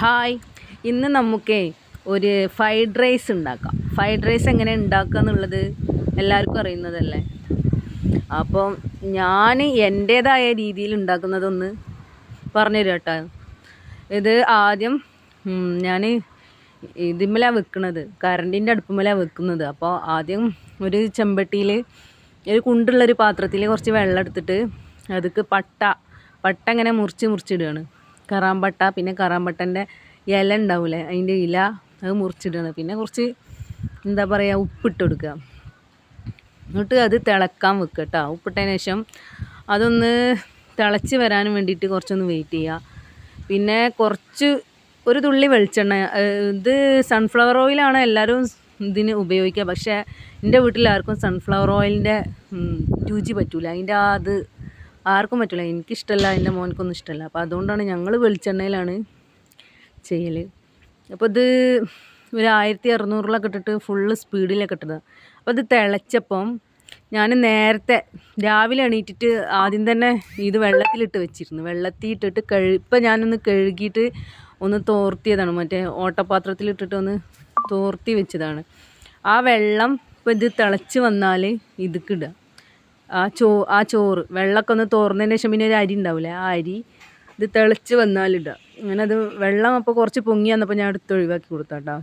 Hi. ഇന്ന് നമുക്കേ ഒരു ഫ്രൈഡ് റൈസ് ഉണ്ടാക്കാം. ഫ്രൈഡ് റൈസ് എങ്ങനെ ഉണ്ടാക്കുക എന്നുള്ളത് എല്ലാവർക്കും അറിയുന്നതല്ലേ? അപ്പം ഞാൻ എന്റേതായ രീതിയിൽ ഉണ്ടാക്കുന്നതൊന്ന് പറഞ്ഞു കേട്ടോ. ഇത് ആദ്യം ഞാൻ ഇതിന്മേലാണ് വെക്കുന്നത്. കറണ്ടിന്റെ അടുപ്പുമേലാണ് വെക്കുന്നത്. അപ്പോൾ ആദ്യം ഒരു ചെമ്പട്ടിയിൽ ഒരു കുണ്ടുള്ളൊരു പാത്രത്തിൽ കുറച്ച് വെള്ളം എടുത്തിട്ട് അതിക്ക് പട്ട പട്ട ഇങ്ങനെ മുറിച്ച് മുറിച്ചിടുകയാണ്. കറാമ്പട്ട പിന്നെ കറാമ്പട്ടന്റെ ഇല ഉണ്ടാവില്ലേ അതിന്റെ ഇല അത് മുറിച്ചിടണം പിന്നെ കുറച്ച് എന്താ പറയുക ഉപ്പിട്ട് കൊടുക്കുക. എന്നിട്ട് അത് തിളക്കാൻ വെക്കുക കേട്ടോ ഉപ്പിട്ടതിന് ശേഷം അതൊന്ന് തിളച്ച് വരാനും വേണ്ടിയിട്ട് കുറച്ചൊന്ന് വെയിറ്റ് ചെയ്യുക. പിന്നെ കുറച്ച് ഒരു തുള്ളി വെളിച്ചെണ്ണ ഇത് സൺഫ്ലവർ ഓയിലാണ് എല്ലാവരും ഇതിന് ഉപയോഗിക്കുക. പക്ഷേ എന്റെ വീട്ടിൽ ആർക്കും സൺഫ്ലവർ ഓയിലിന്റെ രുചി പറ്റൂല. അതിന്റെ ആ അത് ആർക്കും പറ്റില്ല എനിക്കിഷ്ടമല്ല എന്റെ മോനക്കൊന്നും ഇഷ്ടമല്ല അപ്പോൾ അതുകൊണ്ടാണ് ഞങ്ങൾ വെളിച്ചെണ്ണയിലാണ് ചെയ്യൽ അപ്പോൾ ഇത് ഒരു ആയിരത്തി അറുന്നൂറിലൊക്കെ ഇട്ടിട്ട് ഫുള്ള് സ്പീഡിലൊക്കെ ഇട്ടത്. അപ്പോൾ ഇത് തിളച്ചപ്പം ഞാൻ നേരത്തെ രാവിലെ എണീറ്റിട്ട് ആദ്യം തന്നെ ഇത് വെള്ളത്തിലിട്ട് വെച്ചിരുന്നു. വെള്ളത്തിൽ ഇട്ടിട്ട് കഴു ഇപ്പം ഞാനൊന്ന് കഴുകിയിട്ട് ഒന്ന് തോർത്തിയതാണ്. മറ്റേ ഓട്ടപാത്രത്തിലിട്ടിട്ട് ഒന്ന് തോർത്തി വെച്ചതാണ്. ആ വെള്ളം ഇപ്പോൾ ഇത് തിളച്ച് വന്നാൽ ഇതിക്കിടുക ആ ചോ ആ ചോറ് വെള്ളമൊക്കെ ഒന്ന് തോർന്നതിന് ശേഷം പിന്നെ ഒരു അരി ഉണ്ടാവില്ലേ ആ അരി ഇത് തിളച്ച് വന്നാലിടുക അങ്ങനെ അത് വെള്ളം അപ്പോൾ കുറച്ച് പൊങ്ങി വന്നപ്പോൾ ഞാൻ എടുത്ത് ഒഴിവാക്കി കൊടുത്താട്ടോ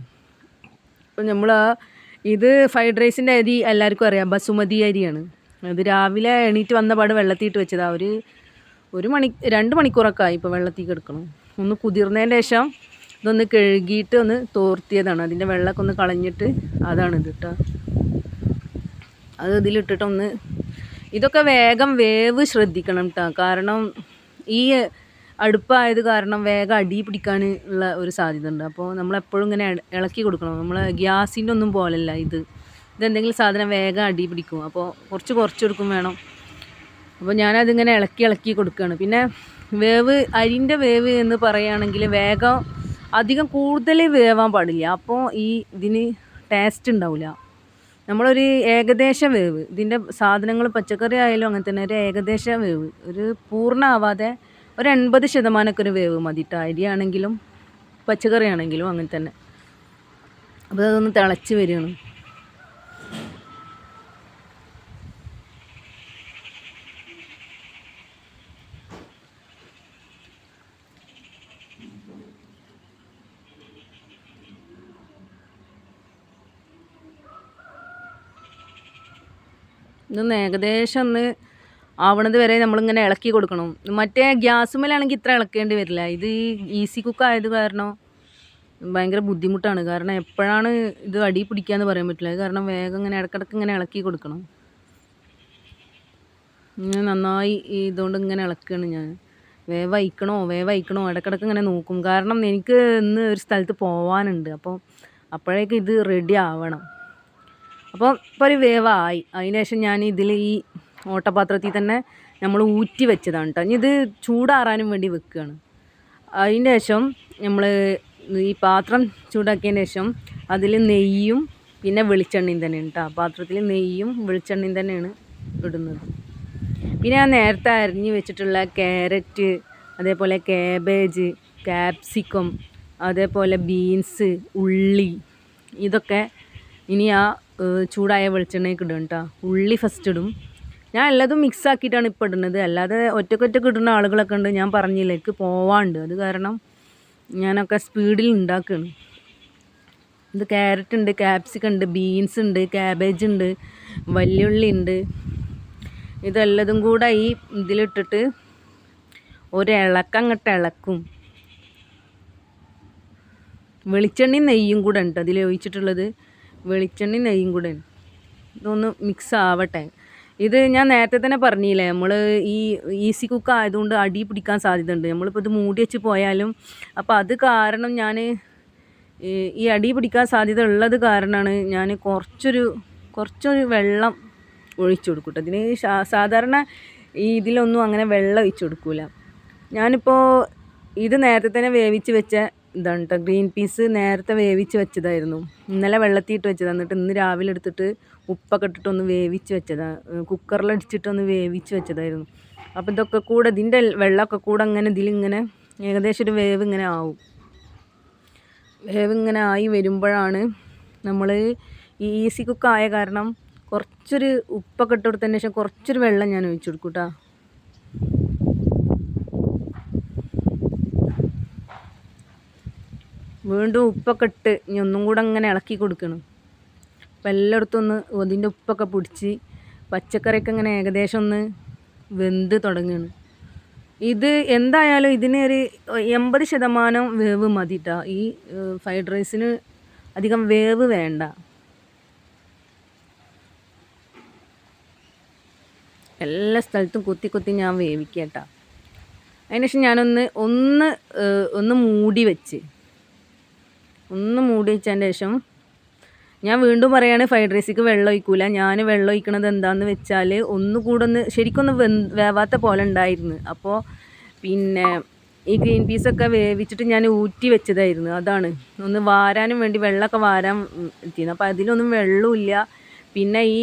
അപ്പോൾ നമ്മൾ ആ ഇത് ഫ്രൈഡ് റൈസിന്റെ അരി എല്ലാവർക്കും അറിയാം. ബസുമതി അരിയാണ്. അത് രാവിലെ എണീറ്റ് വന്ന പാട് വെള്ളത്തിയിട്ട് വെച്ചതാണ് ഒരു ഒരു മണി രണ്ട് മണിക്കൂറൊക്കെ ആയി ഇപ്പോൾ വെള്ളത്തിൽ എടുക്കണം. ഒന്ന് കുതിർന്നതിന് ശേഷം ഇതൊന്ന് കഴുകിയിട്ട് ഒന്ന് തോർത്തിയതാണ്. അതിന്റെ വെള്ളമൊക്കെ ഒന്ന് കളഞ്ഞിട്ട് അതാണ് ഇത് കേട്ടോ അത് ഇതിലിട്ടിട്ടൊന്ന് ഇതൊക്കെ വേഗം വേവ് ശ്രദ്ധിക്കണം കേട്ടോ കാരണം ഈ അടുപ്പായത് കാരണം വേഗം അടി പിടിക്കാൻ ഉള്ള ഒരു സാധ്യത ഉണ്ട് അപ്പോൾ നമ്മളെപ്പോഴും ഇങ്ങനെ ഇളക്കി കൊടുക്കണം. നമ്മൾ ഗ്യാസിന്റെ ഒന്നും പോലല്ല ഇത്. ഇതെന്തെങ്കിലും സാധനം വേഗം അടി പിടിക്കും. അപ്പോൾ കുറച്ച് കുറച്ച് കൊടുക്കും വേണം. അപ്പോൾ ഞാനതിങ്ങനെ ഇളക്കി ഇളക്കി കൊടുക്കുകയാണ് പിന്നെ വേവ് അരിന്റെ വേവ് എന്ന് പറയുകയാണെങ്കിൽ വേഗം അധികം കൂടുതൽ വേവാൻ പാടില്ല. അപ്പോൾ ഈ ഇതിന് ടേസ്റ്റ് ഉണ്ടാവില്ല നമ്മളൊരു ഏകദേശ വേവ്. ഇതിന്റെ സാധനങ്ങൾ പച്ചക്കറി ആയാലും അങ്ങനെ തന്നെ ഒരു ഏകദേശ വേവ്. ഒരു പൂർണമാവാതെ ഒരു എൺപത് ശതമാനമൊക്കെ ഒരു വേവ് മതി. കേട്ടോ അരിയാണെങ്കിലും പച്ചക്കറി ആണെങ്കിലും അങ്ങനെ തന്നെ. അപ്പോൾ അതൊന്ന് തിളച്ച് വരികയാണ്. ഇതൊന്ന് ഏകദേശം ഒന്ന് ആവണത് വരെ നമ്മളിങ്ങനെ ഇളക്കി കൊടുക്കണം. മറ്റേ ഗ്യാസുമേലാണെങ്കിൽ ഇത്ര ഇളക്കേണ്ടി വരില്ല. ഇത് ഈസി കുക്ക് ആയത് കാരണം ഭയങ്കര ബുദ്ധിമുട്ടാണ്. കാരണം എപ്പോഴാണ് ഇത് അടി പിടിക്കാന്ന് പറയാൻ പറ്റില്ല. കാരണം വേഗം ഇങ്ങനെ ഇടക്കിടക്ക് ഇങ്ങനെ ഇളക്കി കൊടുക്കണം. ഇങ്ങനെ നന്നായി ഇതുകൊണ്ട് ഇങ്ങനെ ഇളക്കുകയാണ് ഞാൻ. വേവയക്കണോ വേവയക്കണോ ഇടക്കിടക്ക് ഇങ്ങനെ നോക്കും. കാരണം എനിക്ക് ഇന്ന് ഒരു സ്ഥലത്ത് പോവാനുണ്ട്. അപ്പോൾ അപ്പോഴേക്കും ഇത് റെഡി ആവണം. അപ്പോൾ ഇപ്പോൾ ഒരു വേവായി. അതിനുശേഷം ഞാൻ ഇതിൽ ഈ ഓട്ടപാത്രത്തിൽ തന്നെ നമ്മൾ ഊറ്റി വെച്ചതാണ് കേട്ടോ ഇനി ഇത് ചൂടാറാനും വേണ്ടി വെക്കുകയാണ് അതിന്റെ ശേഷം നമ്മൾ ഈ പാത്രം ചൂടാക്കിയതിന് ശേഷം അതിൽ നെയ്യും പിന്നെ വെളിച്ചെണ്ണയും തന്നെയാണ് കേട്ടോ പാത്രത്തിൽ നെയ്യും വെളിച്ചെണ്ണയും തന്നെയാണ് ഇടുന്നത്. പിന്നെ ഞാൻ നേരത്തെ അരിഞ്ഞ് വെച്ചിട്ടുള്ള ക്യാരറ്റ് അതേപോലെ കാബേജ് ക്യാപ്സിക്കം അതേപോലെ ബീൻസ് ഉള്ളി ഇതൊക്കെ ഇനി ആ ചൂടായ വെളിച്ചെണ്ണയൊക്കെ ഇടും കേട്ടോ ഉള്ളി ഫസ്റ്റ് ഇടും. ഞാൻ എല്ലാതും മിക്സ് ആക്കിയിട്ടാണ് ഇപ്പോൾ ഇടുന്നത്. അല്ലാതെ ഒറ്റക്കൊറ്റക്ക് ഇടുന്ന ആളുകളൊക്കെ ഉണ്ട്. ഞാൻ പറഞ്ഞില്ല എനിക്ക് പോവാണ്ട്. അത് കാരണം ഞാനൊക്കെ സ്പീഡിൽ ഉണ്ടാക്കുകയാണ് ഇത് ക്യാരറ്റ് ഉണ്ട് ക്യാപ്സിക്ക ഉണ്ട് ബീൻസ് ഉണ്ട് ക്യാബേജ് ഉണ്ട് വല്യുള്ളി ഉണ്ട് ഇതെല്ലതും കൂടെ ഈ ഇതിലിട്ടിട്ട് ഒരു ഇളക്കങ്ങട്ട് ഇളക്കും. വെളിച്ചെണ്ണയും നെയ്യും കൂടെ ഉണ്ട് അതിൽ ഒഴിച്ചിട്ടുള്ളത് വെളിച്ചെണ്ണയും നെയ്യും കൂടെ ഇതൊന്ന് മിക്സ് ആവട്ടെ. ഇത് ഞാൻ നേരത്തെ തന്നെ പറഞ്ഞില്ലേ നമ്മൾ ഈ ഈസി കുക്ക് ആയതുകൊണ്ട് അടി പിടിക്കാൻ സാധ്യത ഉണ്ട് നമ്മളിപ്പോൾ ഇത് മൂടി വെച്ച് പോയാലും അപ്പോൾ അത് കാരണം ഞാൻ ഈ അടി പിടിക്കാൻ സാധ്യത ഉള്ളത് കാരണമാണ് ഞാൻ കുറച്ചൊരു കുറച്ചൊരു വെള്ളം ഒഴിച്ചു കൊടുക്കട്ടെ ഇതിന് സാധാരണ ഈ ഇതിലൊന്നും അങ്ങനെ വെള്ളം ഒഴിച്ചു കൊടുക്കില്ല ഞാനിപ്പോൾ ഇത് നേരത്തെ തന്നെ വേവിച്ച് വെച്ച ഇതാണ് കേട്ടോ ഗ്രീൻ പീസ് നേരത്തെ വേവിച്ച് വെച്ചതായിരുന്നു. ഇന്നലെ വെള്ളത്തിയിട്ട് വെച്ചതാണ് എന്നിട്ട് ഇന്ന് രാവിലെ എടുത്തിട്ട് ഉപ്പൊക്കെ ഇട്ടിട്ടൊന്ന് വേവിച്ച് വെച്ചതാണ് കുക്കറിലടിച്ചിട്ടൊന്ന് വേവിച്ച് വെച്ചതായിരുന്നു. അപ്പോൾ ഇതൊക്കെ കൂടെ ഇതിന്റെ വെള്ളമൊക്കെ കൂടെ അങ്ങനെ ഇതിലിങ്ങനെ ഏകദേശം ഒരു വേവ് ഇങ്ങനെ ആവും. വേവ് ഇങ്ങനെ ആയി വരുമ്പോഴാണ് നമ്മൾ ഈ ഈസി കുക്ക് ആയ കാരണം കുറച്ചൊരു ഉപ്പൊക്കെ ഇട്ട് കൊടുത്തതിന് ശേഷം കുറച്ചൊരു വെള്ളം ഞാൻ ഒഴിച്ചു കൊടുക്കും കേട്ടോ വീണ്ടും ഉപ്പൊക്കെ ഇട്ട് ഇനി ഒന്നും കൂടെ അങ്ങനെ ഇളക്കി കൊടുക്കണം. അപ്പം എല്ലായിടത്തും ഒന്ന് അതിന്റെ ഉപ്പൊക്കെ പിടിച്ച് പച്ചക്കറിയൊക്കെ ഇങ്ങനെ ഏകദേശം ഒന്ന് വെന്ത് തുടങ്ങുകയാണ് ഇത് എന്തായാലും ഇതിന് ഒരു എൺപത് ശതമാനം വേവ് മതി കേട്ടോ ഈ ഫ്രൈഡ് റൈസിന് അധികം വേവ് വേണ്ട. എല്ലാ സ്ഥലത്തും കുത്തി കുത്തി ഞാൻ വേവിക്കട്ടാ അതിനുശേഷം ഞാനൊന്ന് ഒന്ന് ഒന്ന് മൂടി വെച്ച്. ഒന്ന് മൂടി വെച്ചതിന്റെ ശേഷം ഞാൻ വീണ്ടും പറയുകയാണ് ഫ്രൈഡ് റൈസിക്ക് വെള്ളം ഒഴിക്കൂല. ഞാൻ വെള്ളം ഒഴിക്കണത് എന്താണെന്ന് വെച്ചാൽ ഒന്നുകൂടെ ഒന്ന് ശരിക്കൊന്ന് വേവാത്ത പോലെ ഉണ്ടായിരുന്നു. അപ്പോൾ പിന്നെ ഈ ഗ്രീൻ പീസൊക്കെ വേവിച്ചിട്ട് ഞാൻ ഊറ്റി വെച്ചതായിരുന്നു. അതാണ്. ഒന്ന് വാരാനും വേണ്ടി വെള്ളമൊക്കെ വാരാൻ എത്തിയിരുന്നു. അപ്പോൾ അതിലൊന്നും വെള്ളമില്ല പിന്നെ ഈ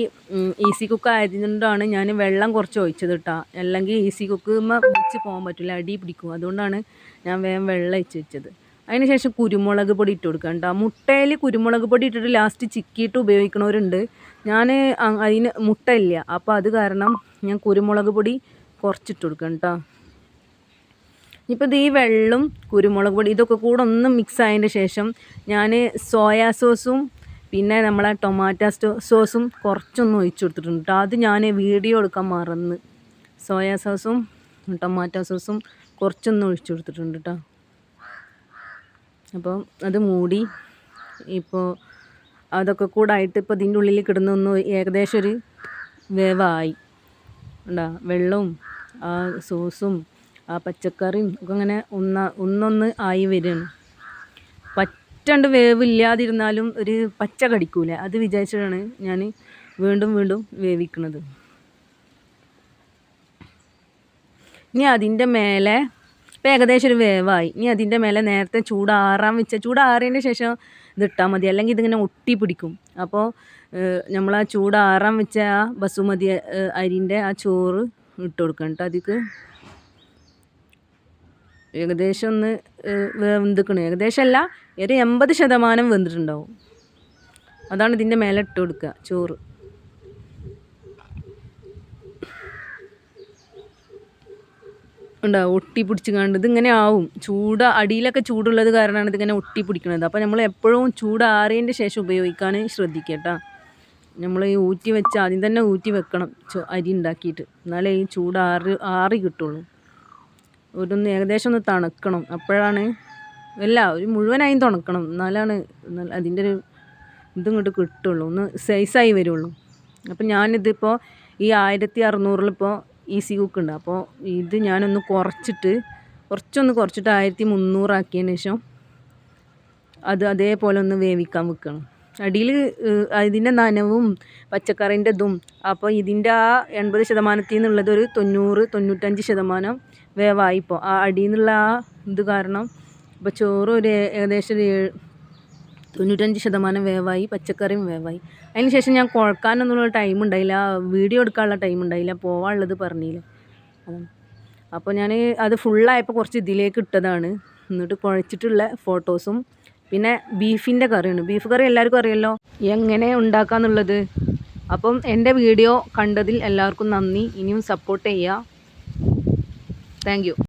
ഈസി കുക്ക് ആയതുകൊണ്ടാണ് ഞാൻ വെള്ളം കുറച്ച് ഒഴിച്ചത് കേട്ടോ അല്ലെങ്കിൽ ഈസി കുക്ക് വെച്ച് പോകാൻ പറ്റില്ല അടി പിടിക്കും. അതുകൊണ്ടാണ് ഞാൻ വേഗം വെള്ളം ഒഴിച്ച് വെച്ചത്. അതിന് ശേഷം കുരുമുളക് പൊടി ഇട്ട് കൊടുക്കുക കേട്ടോ. മുട്ടയിൽ കുരുമുളക് പൊടി ഇട്ടിട്ട് ലാസ്റ്റ് ചിക്കിയിട്ട് ഉപയോഗിക്കണവരുണ്ട് ഞാൻ അതിന് മുട്ട ഇല്ല. അപ്പോൾ അത് കാരണം ഞാൻ കുരുമുളക് പൊടി കുറച്ചിട്ട് കൊടുക്കാം കേട്ടോ. ഇനിയിപ്പോൾ ഇത് ഈ വെള്ളം കുരുമുളക് പൊടി ഇതൊക്കെ കൂടെ ഒന്ന് മിക്സ് ആയതിന്റെ ശേഷം ഞാൻ സോയാ സോസും പിന്നെ നമ്മളെ ടൊമാറ്റോ സോസും കുറച്ചൊന്ന് ഒഴിച്ചു കൊടുത്തിട്ടുണ്ട് കേട്ടോ. അത് ഞാൻ വീഡിയോ എടുക്കാൻ മറന്ന്. സോയാ സോസും ടൊമാറ്റോ സോസും കുറച്ചൊന്ന് ഒഴിച്ചു കൊടുത്തിട്ടുണ്ട് കേട്ടോ. അപ്പം അത് മൂടി ഇപ്പോൾ അതൊക്കെ കൂടെ ആയിട്ട് ഇപ്പോൾ ഇതിന്റെ ഉള്ളിൽ കിടന്നൊന്ന് ഏകദേശം ഒരു വേവായി. ഉണ്ടാ വെള്ളവും ആ സോസും ആ പച്ചക്കറിയും ഒക്കെ അങ്ങനെ ഒന്ന ഒന്നൊന്ന് ആയി വരികയാണ് പറ്റണ്ട് വേവില്ലാതിരുന്നാലും ഒരു പച്ച കടിക്കൂല. അത് വിചാരിച്ചിട്ടാണ് ഞാൻ വീണ്ടും വീണ്ടും വേവിക്കുന്നത് ഇനി അതിന്റെ മേലെ ഇപ്പം ഏകദേശം ഒരു വേവായി. ഇനി അതിന്റെ മേലെ നേരത്തെ ചൂടാറാൻ വെച്ച ചൂടാറിയതിന് ശേഷം ഇതിട്ടാൽ മതി. അല്ലെങ്കിൽ ഇതിങ്ങനെ ഒട്ടി പിടിക്കും. അപ്പോൾ നമ്മൾ ആ ചൂടാറാൻ വെച്ച ആ ബസുമതി അരിന്റെ ആ ചോറ് ഇട്ട് കൊടുക്കണം കേട്ടോ അതിക്ക് ഏകദേശം ഒന്ന് വെന്തിക്കണ് ഏകദേശം അല്ല ഒരു എൺപത് ശതമാനം വെന്തിട്ടുണ്ടാവും. അതാണ് ഇതിന്റെ മേലെ ഇട്ട് കൊടുക്കുക ചോറ്. ഉണ്ടാവും ഒട്ടി പിടിച്ച് കണ്ട് ഇതിങ്ങനെ ആവും. ചൂട് അടിയിലൊക്കെ ചൂടുള്ളത് കാരണമാണ് ഇതിങ്ങനെ ഒട്ടി പിടിക്കുന്നത് അപ്പോൾ നമ്മൾ എപ്പോഴും ചൂട് ചൂടാറിയതിന്റെ ശേഷം ഉപയോഗിക്കാൻ ശ്രദ്ധിക്കുക കേട്ടോ. നമ്മൾ ഈ ഊറ്റി വെച്ച് ആദ്യം തന്നെ ഊറ്റി വെക്കണം അരി ഉണ്ടാക്കിയിട്ട്. എന്നാലേ ഈ ചൂട് ആറി ആറി കിട്ടുള്ളൂ. ഒരൊന്ന് ഏകദേശം ഒന്ന് തണുക്കണം. അപ്പോഴാണ് അല്ല ഒരു മുഴുവനായും തുണക്കണം. എന്നാലാണ് അതിന്റെ ഒരു ഇതും ഇങ്ങോട്ട് കിട്ടുള്ളൂ. ഒന്ന് സൈസായി വരുള്ളൂ. അപ്പം ഞാനിതിപ്പോൾ ഈ ആയിരത്തി അറുന്നൂറിലിപ്പോൾ ഈസി കുക്ക് ഉണ്ട്. അപ്പോൾ ഇത് ഞാനൊന്ന് കുറച്ചിട്ട് കുറച്ചൊന്ന് കുറച്ചിട്ട് ആയിരത്തി മുന്നൂറാക്കിയതിന് ശേഷം അത് അതേപോലെ ഒന്ന് വേവിക്കാൻ വെക്കണം. അടിയിൽ അതിന്റെ നനവും പച്ചക്കറിന്റെ ഇതും അപ്പോൾ ഇതിന്റെ ആ എൺപത് ശതമാനത്തിൽ നിന്നുള്ളത് ഒരു തൊണ്ണൂറ് തൊണ്ണൂറ്റഞ്ച് ശതമാനം വേവായിപ്പോൾ ആ അടിയിൽ നിന്നുള്ള ആ ഇത് കാരണം ഇപ്പോൾ ചോറ് ഒരു ഏകദേശം ഒരു തൊണ്ണൂറ്റഞ്ച് ശതമാനം വേവായി പച്ചക്കറിയും വേവായി. അതിന് ശേഷം ഞാൻ കുഴക്കാനൊന്നുള്ള ടൈം ഉണ്ടായില്ല. വീഡിയോ എടുക്കാനുള്ള ടൈം ഉണ്ടായില്ല. പോവാനുള്ളത് പറഞ്ഞില്ല. അപ്പോൾ ഞാൻ അത് ഫുള്ളായപ്പോൾ കുറച്ച് ഇതിലേക്ക് ഇട്ടതാണ്. എന്നിട്ട് കുഴച്ചിട്ടുള്ള ഫോട്ടോസും പിന്നെ ബീഫിന്റെ കറിയാണ്. ബീഫ് കറി എല്ലാവർക്കും അറിയാമല്ലോ എങ്ങനെ ഉണ്ടാക്കാന്നുള്ളത്? അപ്പം എന്റെ വീഡിയോ കണ്ടതിൽ എല്ലാവർക്കും നന്ദി. ഇനിയും സപ്പോർട്ട് ചെയ്യുക താങ്ക്